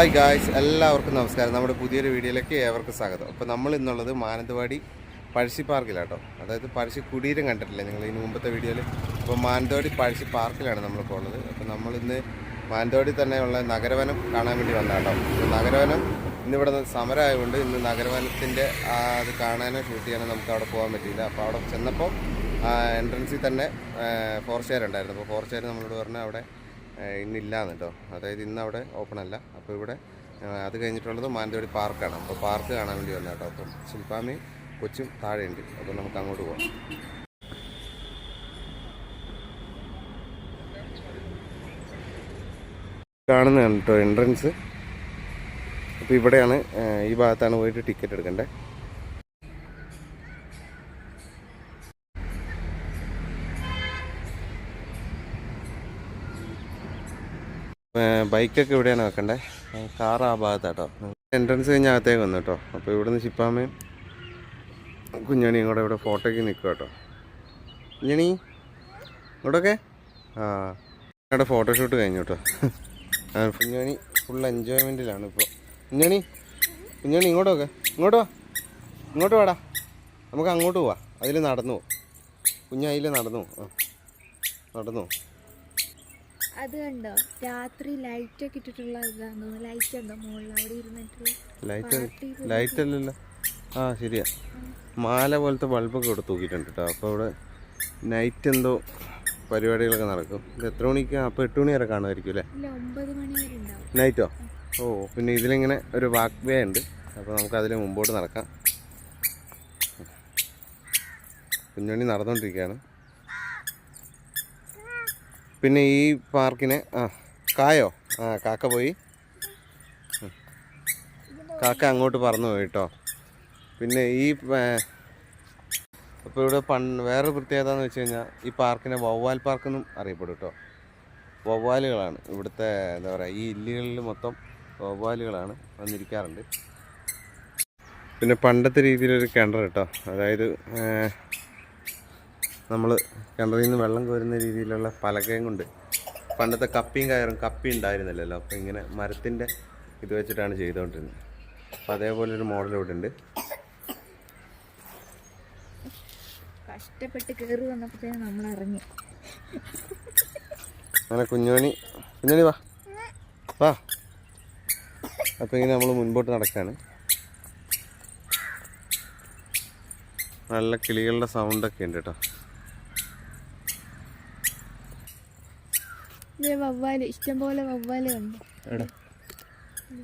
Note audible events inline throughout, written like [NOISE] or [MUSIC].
Hi guys എല്ലാവർക്കും നമസ്കാരം. നമ്മുടെ പുതിയൊരു വീഡിയോയിലേക്ക് ഏവർക്കും സ്വാഗതം. അപ്പോൾ നമ്മൾ ഇന്നുള്ളത് മാനന്തവാടി പഴശ്ശി പാർക്കിലാട്ടോ. അതായത് പഴശ്ശി കുടീരം കണ്ടിട്ടില്ലേ നിങ്ങൾ ഇതിന് മുമ്പത്തെ വീഡിയോയിൽ? അപ്പോൾ മാനന്തവാടി പഴശ്ശി പാർക്കിലാണ് നമ്മളിപ്പോൾ ഉള്ളത്. അപ്പോൾ നമ്മൾ ഇന്ന് മാനന്തവാടി തന്നെയുള്ള നഗരവനം കാണാൻ വേണ്ടി വന്നാട്ടോ നഗരവനം ഇന്നിവിടെ സമരമായതുകൊണ്ട് ഇന്ന് നഗരവനത്തിന്റെ അത് കാണാനോ ഷൂട്ട് ചെയ്യാനോ നമുക്ക് അവിടെ പോകാൻ പറ്റിയില്ല. അപ്പോൾ അവിടെ ചെന്നപ്പോൾ എൻട്രൻസിൽ തന്നെ ഫോറസ്റ്റുകാർ ഉണ്ടായിരുന്നു അപ്പോൾ ഫോറസ്റ്റുകാർ നമ്മളോട് പറഞ്ഞാൽ അവിടെ ഇന്നില്ലാന്ന് കേട്ടോ അതായത് ഇന്ന് അവിടെ ഓപ്പൺ അല്ല അപ്പോൾ ഇവിടെ അത് കഴിഞ്ഞിട്ടുള്ളത് മാനന്തവാടി പാർക്കാണ്. അപ്പോൾ പാർക്ക് കാണാൻ വേണ്ടി വന്ന കേട്ടോ അപ്പം ശില്പാമി കൊച്ചും താഴെയുണ്ട്. അപ്പോൾ നമുക്ക് അങ്ങോട്ട് പോകാം കാണുന്നതാണ് കേട്ടോ എൻട്രൻസ് അപ്പോൾ ഇവിടെയാണ് ഈ ഭാഗത്താണ് പോയിട്ട് ടിക്കറ്റ് എടുക്കേണ്ടത് ബൈക്കൊക്കെ ഇവിടെയാണ് വെക്കണ്ടേ? കാർ ആ ഭാഗത്താട്ടോ എൻട്രൻസ് കഴിഞ്ഞ് അകത്തേക്ക് വന്നു കേട്ടോ. അപ്പോൾ ഇവിടുന്ന് ശിപ്പാമ്മയും കുഞ്ഞണിയും കൂടെ ഇവിടെ ഫോട്ടോയ്ക്ക് നിൽക്കുക കേട്ടോ. കുഞ്ഞണി ഇങ്ങോട്ടൊക്കെ? ആ. ഇവിടെ ഫോട്ടോഷൂട്ട് കഴിഞ്ഞു കേട്ടോ. കുഞ്ഞണി ഫുൾ എൻജോയ്മെന്റിലാണ് ഇപ്പോൾ കുഞ്ഞണി കുഞ്ഞണി ഇങ്ങോട്ടൊക്കെ ഇങ്ങോട്ട് ഇങ്ങോട്ട് വാടാ. നമുക്ക് അങ്ങോട്ട് പോവാം. അതിൽ നടന്നു പോവും കുഞ്ഞ് അതിൽ നടന്നു. ആ നടന്നു. അത് കണ്ടോ? രാത്രി ലൈറ്റ് ഒക്കെ ഇട്ടിട്ടുള്ള ഇതാന്ന് ലൈറ്റ് ഉണ്ടോ മുകളിൽ അവിടെ ഇരുന്നിട്ടുള്ള ലൈറ്റ് അല്ലല്ലോ ആ ശരിയാ. മാല പോലത്തെ ബൾബൊക്കെ ഇവിടെ തൂക്കിയിട്ടുണ്ട് കേട്ടോ അപ്പോൾ ഇവിടെ നൈറ്റ് എന്തോ പരിപാടികളൊക്കെ നടക്കും. ഇത് എത്ര മണിക്ക്? അപ്പോൾ എട്ട് മണി വരെ കാണുമായിരിക്കും അല്ലേ? നൈറ്റോ ഓ? പിന്നെ ഇതിലിങ്ങനെ ഒരു വാക്ക് വേ ഉണ്ട്. അപ്പോൾ നമുക്ക് അതിൽ മുമ്പോട്ട് നടക്കാം. കുഞ്ഞുണ്ണി നടന്നുകൊണ്ടിരിക്കുകയാണ് പിന്നെ ഈ പാർക്കിനെ ആ കായോ? ആ കാക്ക പോയി. കാക്ക അങ്ങോട്ട് പറന്നു പോയി കേട്ടോ പിന്നെ ഈ അപ്പോൾ ഇവിടെ പൺ വേറെ പ്രത്യേകത എന്ന് വെച്ച് കഴിഞ്ഞാൽ ഈ പാർക്കിനെ വവ്വാൽ പാർക്ക് എന്നും അറിയപ്പെടും കേട്ടോ വവ്വാലുകളാണ്. ഇവിടുത്തെ എന്താ പറയുക ഈ ഇല്ലുകളിൽ മൊത്തം വവ്വാലുകളാണ് വന്നിരിക്കാറുണ്ട്. പിന്നെ പണ്ടത്തെ രീതിയിലൊരു കിണർ കേട്ടോ അതായത് നമ്മൾ കിണറിൽ നിന്ന് വെള്ളം കോരുന്ന രീതിയിലുള്ള പലകയും കൊണ്ട് പണ്ടത്തെ കപ്പിയും കയറും കപ്പി ഉണ്ടായിരുന്നില്ലല്ലോ. അപ്പോൾ ഇങ്ങനെ മരത്തിന്റെ ഇത് വെച്ചിട്ടാണ് ചെയ്തുകൊണ്ടിരുന്നത് അപ്പോൾ അതേപോലെ ഒരു മോഡൽ ഇവിടെ ഉണ്ട്. കഷ്ടപ്പെട്ട് കയറി വന്നപ്പോഴത്തേനും നമ്മൾ ഇറങ്ങി. അങ്ങനെ കുഞ്ഞോണി കുഞ്ഞോണി വാ. വാ. അപ്പോൾ ഇങ്ങനെ നമ്മൾ മുൻപോട്ട് നടക്കുകയാണ് നല്ല കിളികളുടെ സൗണ്ടൊക്കെ ഉണ്ട് കേട്ടോ. വവ്വാൽ ഇഷ്ടംപോലെ വവ്വാൽ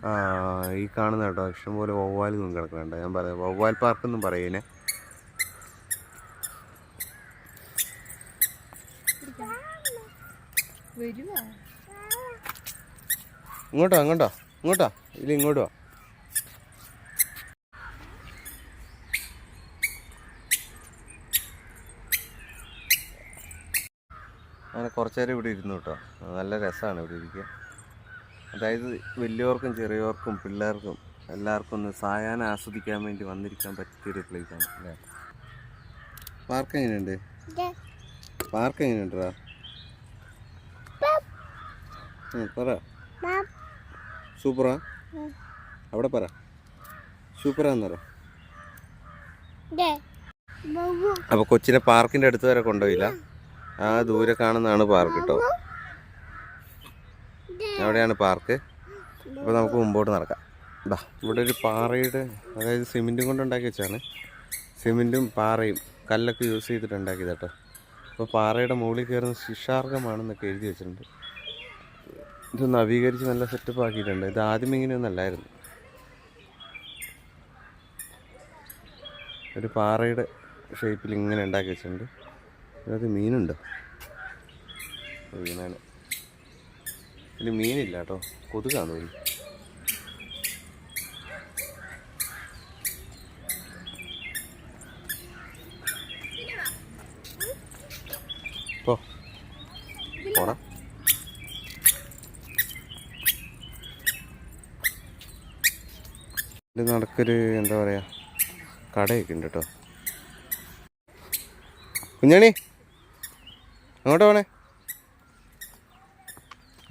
ആ ഈ കാണുന്ന കേട്ടോ ഇഷ്ടംപോലെ വവ്വാൽ ഒന്നും കിടക്കുന്നുണ്ട്. ഞാൻ പറയാം വവ്വാൽ പാർക്ക് എന്നും പറയുന്നേ. ഇങ്ങോട്ടോ ഇങ്ങോട്ടോ ഇങ്ങോട്ടോ. ഇല്ല ഇങ്ങോട്ട് അങ്ങനെ കുറച്ച് നേരം ഇവിടെ ഇരുന്നു കേട്ടോ. നല്ല രസമാണ് ഇവിടെ ഇരിക്കുക അതായത് വലിയവർക്കും ചെറിയവർക്കും പിള്ളേർക്കും എല്ലാവർക്കും ഒന്ന് സായാഹ്നം ആസ്വദിക്കാൻ വേണ്ടി വന്നിരിക്കാൻ പറ്റിയൊരു പ്ലേസാണ് അല്ലേ? പാർക്ക് എങ്ങനെയുണ്ട്? പാർക്ക് എങ്ങനെയുണ്ട് പറ. സൂപ്പറാ അവിടെ പറ. സൂപ്പറാന്ന് പറ. അപ്പൊ കൊച്ചിനെ പാർക്കിന്റെ അടുത്ത് വരെ കൊണ്ടുപോയില്ല? ആ ദൂരെ കാണുന്നതാണ് പാർക്ക് കേട്ടോ അവിടെയാണ് പാർക്ക് അപ്പോൾ നമുക്ക് മുമ്പോട്ട് നടക്കാം. ഇതാ ഇവിടെ ഒരു പാറയുടെ അതായത് സിമെന്റും കൊണ്ട് ഉണ്ടാക്കി വെച്ചാണ് സിമെന്റും പാറയും കല്ലൊക്കെ യൂസ് ചെയ്തിട്ട് ഉണ്ടാക്കിയത് കേട്ടോ. അപ്പോൾ പാറയുടെ മുകളിൽ കയറുന്ന ശിക്ഷാർഹമാണെന്നൊക്കെ എഴുതി വെച്ചിട്ടുണ്ട്. ഇത് നവീകരിച്ച് നല്ല സെറ്റപ്പ് ആക്കിയിട്ടുണ്ട്. ഇത് ആദ്യം ഇങ്ങനെയൊന്നും അല്ലായിരുന്നു ഒരു പാറയുടെ ഷേപ്പിൽ ഇങ്ങനെ ഉണ്ടാക്കി വെച്ചിട്ടുണ്ട്. ഇതിനകത്ത് മീനുണ്ടോ. വീണാണ് ഇതിൽ മീനില്ല കേട്ടോ. കൊതുകാണ് ഒരു പോ. നടക്കൊരു എന്താ പറയാ? കടയൊക്കെ ഉണ്ട് കേട്ടോ. കുഞ്ഞാണി? അങ്ങോട്ട് പോണേ?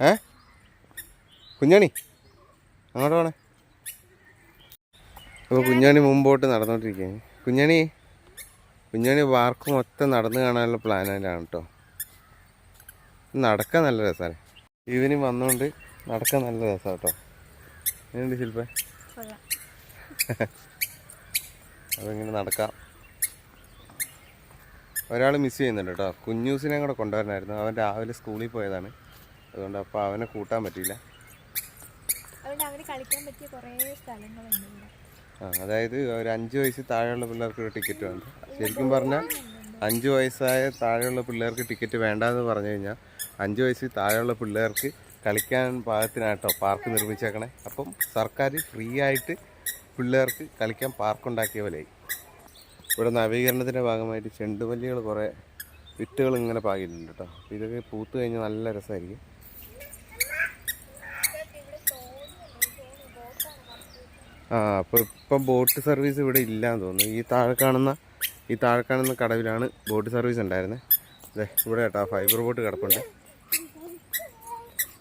ഏ? കുഞ്ഞാണി അങ്ങോട്ട് പോണേ? അപ്പോൾ കുഞ്ഞാണി മുമ്പോട്ട് നടന്നുകൊണ്ടിരിക്കുകയാണ് കുഞ്ഞാണി കുഞ്ഞാണി വാർക്ക് മൊത്തം നടന്നു കാണാനുള്ള പ്ലാനിലാണ് കേട്ടോ നടക്കാൻ നല്ല രസമാണ് ഈവനിങ് വന്നുകൊണ്ട് നടക്കാൻ നല്ല രസമാണ് കേട്ടോ എങ്ങനെയുണ്ട് ശില്പ അതെങ്ങനെ അതിങ്ങനെ നടക്കാം? ഒരാൾ മിസ് ചെയ്യുന്നുണ്ട് കേട്ടോ. കുഞ്ഞൂസിനെ കൂടെ കൊണ്ടുവരണമായിരുന്നു. അവൻ രാവിലെ സ്കൂളിൽ പോയതാണ്. അതുകൊണ്ട് അപ്പോൾ അവനെ കൂട്ടാൻ പറ്റിയില്ല. ആ അതായത് ഒരു അഞ്ച് വയസ്സ് താഴെയുള്ള പിള്ളേർക്ക് ഒരു ടിക്കറ്റ് വേണ്ട ശരിക്കും പറഞ്ഞാൽ അഞ്ച് വയസ്സായ താഴെയുള്ള പിള്ളേർക്ക് ടിക്കറ്റ് വേണ്ടാന്ന് പറഞ്ഞു കഴിഞ്ഞാൽ അഞ്ച് വയസ്സ് താഴെയുള്ള പിള്ളേർക്ക് കളിക്കാൻ പാകത്തിനാട്ടോ പാർക്ക് നിർമ്മിച്ചേക്കണേ. അപ്പം സർക്കാർ ഫ്രീ ആയിട്ട് പിള്ളേർക്ക് കളിക്കാൻ പാർക്ക് ഉണ്ടാക്കിയ പോലെയായി. ഇവിടെ നവീകരണത്തിന്റെ ഭാഗമായിട്ട് ചെണ്ടുമല്ലികൾ കുറേ വിത്തുകൾ ഇങ്ങനെ പാകിയിട്ടുണ്ട് കേട്ടോ. അപ്പോൾ ഇതൊക്കെ പൂത്ത് കഴിഞ്ഞാൽ നല്ല രസമായിരിക്കും. ആ അപ്പോൾ ഇപ്പം ബോട്ട് സർവീസ് ഇവിടെ ഇല്ലാന്ന് തോന്നുന്നു. ഈ താഴെ കാണുന്ന ഈ താഴെ കാണുന്ന കടവിലാണ് ബോട്ട് സർവീസ് ഉണ്ടായിരുന്നത് അതെ ഇവിടെ കേട്ടോ ഫൈബർ ബോട്ട് കിടപ്പുണ്ട്.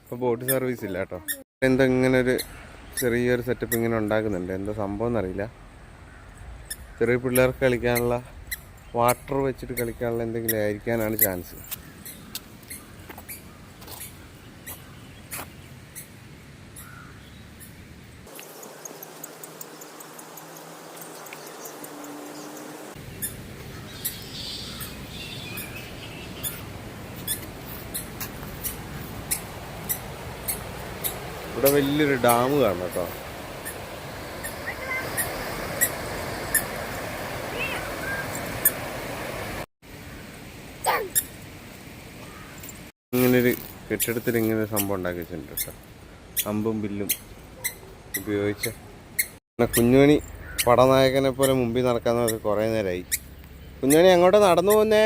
ഇപ്പോൾ ബോട്ട് സർവീസ് ഇല്ല കേട്ടോ. എന്താ ഇങ്ങനെ ഒരു ചെറിയൊരു സെറ്റപ്പ് ഇങ്ങനെ ഉണ്ടാക്കുന്നുണ്ട്? എന്താ സംഭവം എന്നറിയില്ല. ചെറിയ പിള്ളേർക്ക് കളിക്കാനുള്ള വാട്ടർ വെച്ചിട്ട് കളിക്കാനുള്ള എന്തെങ്കിലും ആയിരിക്കാനാണ് ചാൻസ് ഇവിടെ വലിയൊരു ഡാം കാണാം കേട്ടോ. കെട്ടിടത്തിൽ ഇങ്ങനെ ഒരു സംഭവം ഉണ്ടാക്കി വെച്ചിട്ടുണ്ട് കേട്ടോ. അമ്പും ബില്ലും ഉപയോഗിച്ച്. പിന്നെ കുഞ്ഞുമണി പടനായകനെ പോലെ മുമ്പിൽ നടക്കാന്നൊക്കെ കുറേ നേരമായി. കുഞ്ഞുമണി അങ്ങോട്ട് നടന്നു പോന്നേ.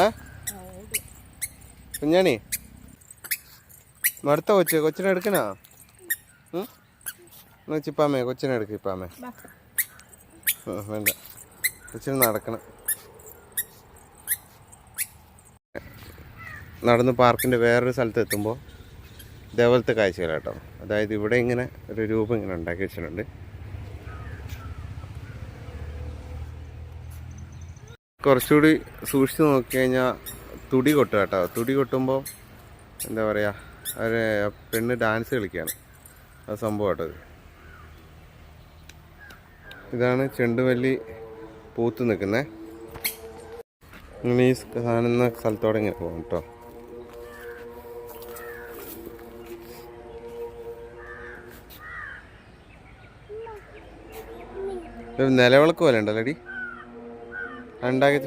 ഏ? കുഞ്ഞണി മടുത്ത കൊച്ച് കൊച്ചിനെ എടുക്കണോ? എന്നാ ചിപ്പാമേ കൊച്ചിനെ എടുക്ക് ഇപ്പാമേ വേണ്ട. കൊച്ചിന് നടക്കണം. നടന്ന് പാർക്കിന്റെ വേറൊരു സ്ഥലത്ത് എത്തുമ്പോൾ ഇതേപോലത്തെ കാഴ്ചകൾ കേട്ടോ അതായത് ഇവിടെ ഇങ്ങനെ ഒരു രൂപം ഇങ്ങനെ ഉണ്ടാക്കി വെച്ചിട്ടുണ്ട്. കുറച്ചുകൂടി സൂക്ഷിച്ച് നോക്കിക്കഴിഞ്ഞാൽ തുടി കൊട്ടുക കേട്ടോ തുടി കൊട്ടുമ്പോൾ എന്താ പറയുക അവർ പെണ്ണ് ഡാൻസ് കളിക്കുകയാണ്. ആ സംഭവം കേട്ടോ ഇതാണ് ചെണ്ടുമല്ലി പൂത്ത് നിൽക്കുന്നത്. ഇങ്ങനെ ഈ കാണുന്ന സ്ഥലത്തോടെ ഇങ്ങനെ പോകും കേട്ടോ. നിലവിളക്ക് പോലെ ഉണ്ടല്ലേടി ഉണ്ടാക്കി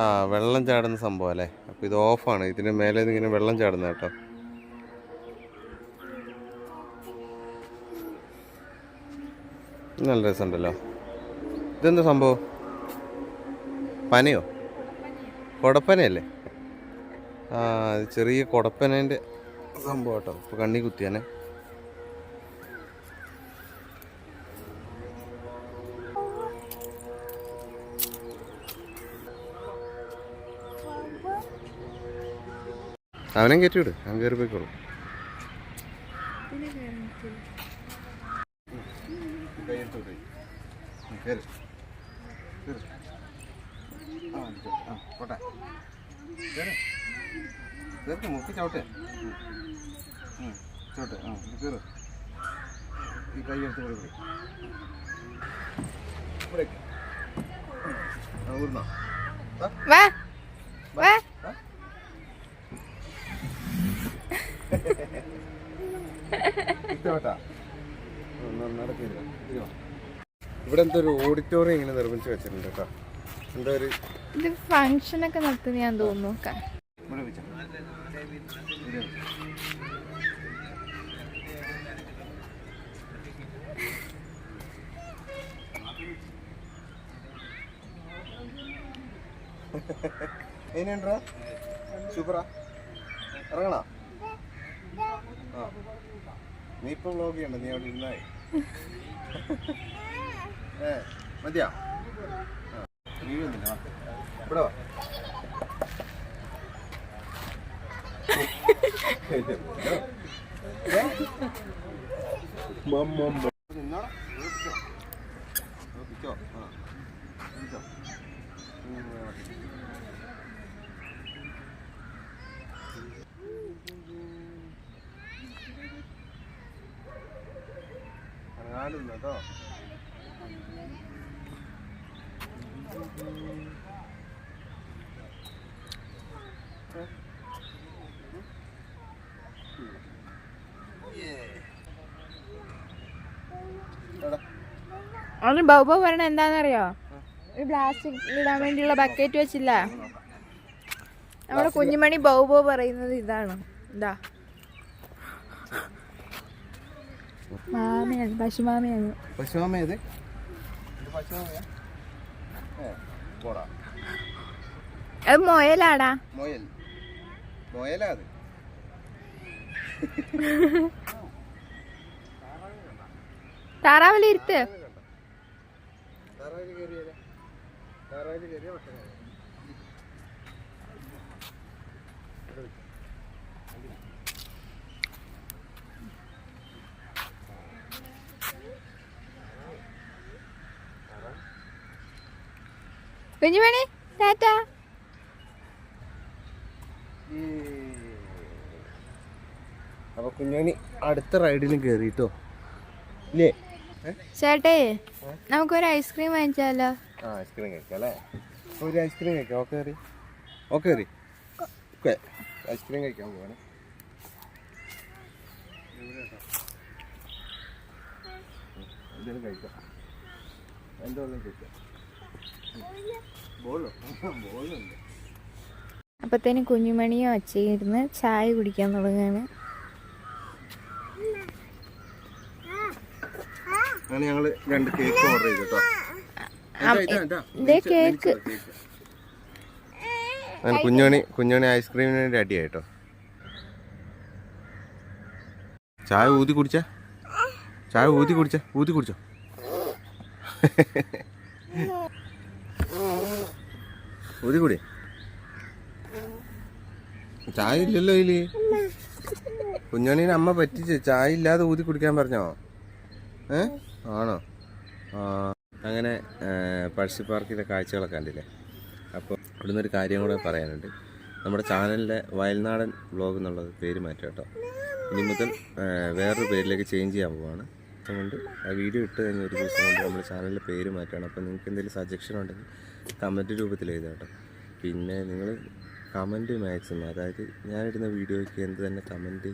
ആ വെള്ളം ചാടുന്ന സംഭവം അല്ലേ? അപ്പോൾ ഇത് ഓഫാണ് ഇതിന് മേലെ ഇങ്ങനെ വെള്ളം ചാടുന്ന കേട്ടോ. നല്ല രസമുണ്ടല്ലോ. ഇതെന്താ സംഭവം? പനയോ? കൊടപ്പനയല്ലേ? ആ ചെറിയ കൊടപ്പനേന്റെ സംഭവം കേട്ടോ. ഇപ്പോൾ കണ്ണി കുത്തിയാനെ. അവനെ കയറ്റി വിട് അവൻ കയറി പോയിക്കോളും നിൽക്കില്ല മുക്കി ആ ഈ കൈ എടുത്ത് കൂടി കൂടി ഇവിടേക്ക് ആ ഊർന്നോ ഇഷ്ടപ്പെട്ടാ നടക്കില്ല. ഇവിടെ എന്തോ ഒരു ഓഡിറ്റോറിയം ഇങ്ങനെ നിർമ്മിച്ച് വെച്ചിട്ടുണ്ട് കേട്ടോ. എന്താ ഒരു ഇത് ഫങ്ഷനൊക്കെ നടത്തുന്ന ഞാൻ തോന്നുന്നു. [LAUGHS] എങ്ങനെയുണ്ടോ സൂപ്പറാ. ഇറങ്ങണോ? നീ ഇപ്പൊ വ്ലോഗ് ചെയ്യണ്ട നീ അവിടെ ഇരുന്നായി. ഏ മതിയാ? വീഴുന്നില്ല. ഇവിടെ നിന്നോടാ. പിടിച്ചോ ആ കേട്ടോ എടാ അവന് ബൗബോ പറയണ എന്താണെന്നറിയോ? ഒരു പ്ലാസ്റ്റിക് ഇടാൻ വേണ്ടിയുള്ള ബക്കറ്റ് വെച്ചില്ല. നമ്മുടെ കുഞ്ഞുമണി ബൗബോ പറയുന്നത് ഇതാണ്. ഇതാ. മാമയാണ് പശുമാമയാണ്. പശുമാമ ഏത് അത് മൊയലാടാ. മൊയൽ. മൊയലാ അത്. താറാവല ഇരുത്ത്. താറാവിൽ കയറിയാലോ താറാവിൽ കയറിയ കുഞ്ഞുമണി ടാറ്റ. അപ്പൊ കുഞ്ഞുമണി അടുത്ത റൈഡിന് കേറിട്ടോ ഇല്ലേ? ചേട്ടേ നമുക്കൊരു ഐസ്ക്രീം വാങ്ങിച്ചാലോ? ആ ഐസ്ക്രീം കഴിക്കാം ഒരു ഐസ്ക്രീം കഴിക്കാം ഓക്കെ കയറി ഓക്കെ കയറി ഓക്കെ ഐസ്ക്രീം കഴിക്കാൻ പോവാണ്. എന്തെങ്കിലും കഴിക്കാം. വെള്ളം കഴിക്കാം. [LAUGHS] അപ്പത്തേനും കുഞ്ഞുമണിയും അച്ഛയിരുന്ന് ചായ കുടിക്കാൻ തുടങ്ങാണ്. ഞങ്ങൾ രണ്ട് കേക്ക് ഓർഡർ ചെയ്തു കേക്ക്. അങ്ങനെ കുഞ്ഞോണി കുഞ്ഞോണി ഐസ്ക്രീമിന് വേണ്ടി അടിയായിട്ടോ. ചായ ഊതി കുടിച്ച? ചായ ഊതി കുടിച്ച? ഊതി കുടിച്ചോ? [LAUGHS] ഊതി കൂടി. ചായ ഇല്ലല്ലോ ഇതിൽ. കുഞ്ഞോണീനെ അമ്മ പറ്റിച്ച് ചായ ഇല്ലാതെ ഊതി കുടിക്കാൻ പറഞ്ഞോ? ഏ? ആണോ? ആ അങ്ങനെ പഴശ്ശി പാർക്കിലെ കാഴ്ചകളൊക്കെ കണ്ടില്ലേ? അപ്പോൾ ഇവിടുന്ന് ഒരു കാര്യം കൂടെ പറയാനുണ്ട്. നമ്മുടെ ചാനലിലെ വയൽനാടൻ ബ്ലോഗ് എന്നുള്ളത് പേര് മാറ്റാം കേട്ടോ. ഇനി മുതൽ വേറൊരു പേരിലേക്ക് ചേഞ്ച് ചെയ്യാൻ പോവാണ്. അതുകൊണ്ട് ആ വീഡിയോ ഇട്ട് കഴിഞ്ഞ ഒരു ദിവസം കൊണ്ട് നമ്മുടെ ചാനലിലെ പേര് മാറ്റുകയാണ് അപ്പോൾ നിങ്ങൾക്ക് എന്തെങ്കിലും സജഷൻ ഉണ്ടെങ്കിൽ കമന്റ് രൂപത്തിൽ എഴുതാം പിന്നെ നിങ്ങൾ കമന്റ് മാക്സിമം അതായത് ഞാനിടുന്ന വീഡിയോയ്ക്ക് എന്ത് തന്നെ കമന്റ്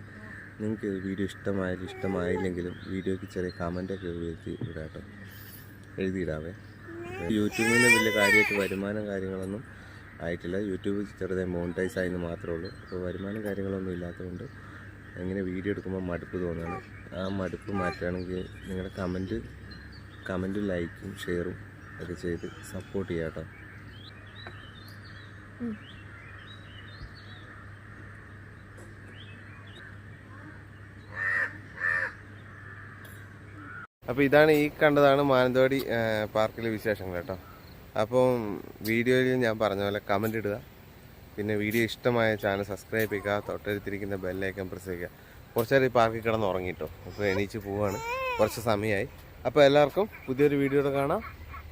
നിങ്ങൾക്ക് വീഡിയോ ഇഷ്ടമായാലും ഇഷ്ടമായില്ലെങ്കിലും വീഡിയോയ്ക്ക് ചെറിയ കമന്റൊക്കെ എഴുതി ഇടാട്ടോ എഴുതിയിടാവേ. യൂട്യൂബിൽ നിന്ന് വലിയ കാര്യമായിട്ട് വരുമാനം കാര്യങ്ങളൊന്നും ആയിട്ടില്ല. യൂട്യൂബ് ചെറുതായി മോണിറ്റൈസ് ആയെന്ന് മാത്രമേ ഉള്ളൂ. അപ്പോൾ വരുമാനം കാര്യങ്ങളൊന്നും ഇല്ലാത്തതുകൊണ്ട് ഇങ്ങനെ വീഡിയോ എടുക്കുമ്പോൾ മടുപ്പ് തോന്നുകയാണ് ആ മടുപ്പ് മാറ്റുകയാണെങ്കിൽ നിങ്ങളുടെ കമന്റ് കമന്റും ലൈക്കും ഷെയറും ഒക്കെ ചെയ്ത് സപ്പോർട്ട് ചെയ്യാം കേട്ടോ. അപ്പോൾ ഇതാണ് ഈ കണ്ടതാണ് മാനന്തവാടി പാർക്കിലെ വിശേഷങ്ങൾ കേട്ടോ. അപ്പം വീഡിയോയിൽ ഞാൻ പറഞ്ഞ പോലെ കമന്റ് ഇടുക. പിന്നെ വീഡിയോ ഇഷ്ടമായ ചാനൽ സബ്സ്ക്രൈബ് ചെയ്യുക. തൊട്ടടുത്തിരിക്കുന്ന ബെല്ലൈക്കൻ പ്രസ് ചെയ്യുക. കുറച്ച് നേരം ഈ പാർക്കിൽ കിടന്ന് ഉറങ്ങിയിട്ടോ അപ്പോൾ എണീച്ച് പോവാണ്. കുറച്ച് സമയമായി. അപ്പോൾ എല്ലാവർക്കും പുതിയൊരു വീഡിയോയുടെ കാണാം.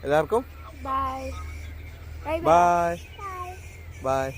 എല്ലാവർക്കും? Bye bye bye